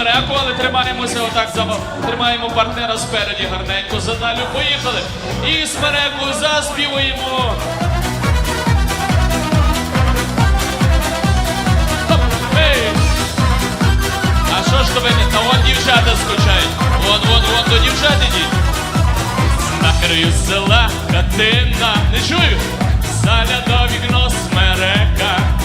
попереку, але тримаємося отак за тримаємо партнера спереді. Гарненько задалю поїхали. І з переку заспівуємо. А що ж тобі? не? Та вон дівчата скучають. Вон, вон, вон до дівчат ідіть. На краю села катина, Не чую. Заля до вікно смерека.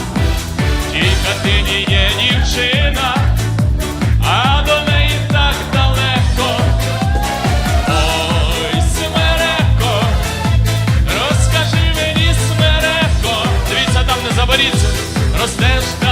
nossas festas.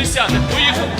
60-х. Поїхали!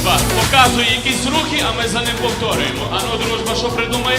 дружба показує якісь рухи, а ми за ним повторюємо. Ану, дружба, що придумає?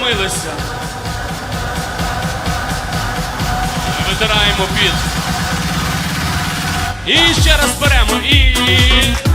втомилися. Витираємо під. І ще раз беремо і.